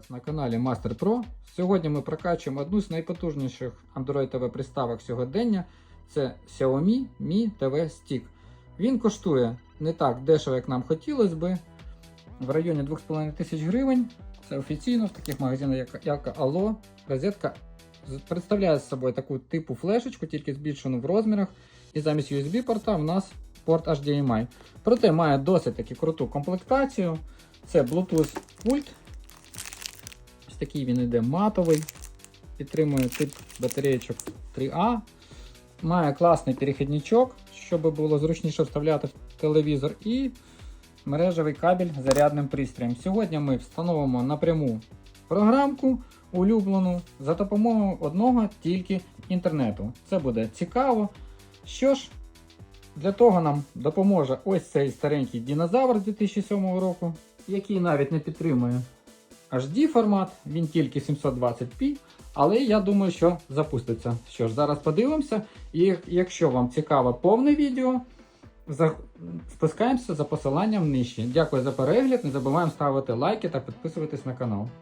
вас на каналі Master Pro. Сьогодні ми прокачуємо одну з найпотужніших Android TV приставок сьогодення. Це Xiaomi Mi TV Stick. Він коштує не так дешево, як нам хотілося би. В районі 2,5 тисяч гривень. Це офіційно в таких магазинах, як, як Allo. Розетка представляє з собою таку типу флешечку, тільки збільшену в розмірах. І замість USB порта в нас порт HDMI. Проте має досить таки круту комплектацію. Це Bluetooth пульт. Такий він іде матовий. Підтримує тип батареєчок 3А. Має класний перехідничок, щоб було зручніше вставляти в телевізор. І мережевий кабель з зарядним пристроєм. Сьогодні ми встановимо напряму програмку улюблену за допомогою одного тільки інтернету. Це буде цікаво. Що ж, для того нам допоможе ось цей старенький динозавр з 2007 року, який навіть не підтримує HD формат, він тільки 720p, але я думаю, що запуститься. Що ж, зараз подивимося. І якщо вам цікаво повне відео, спускаємося за посиланням нижче. Дякую за перегляд. Не забуваємо ставити лайки та підписуватись на канал.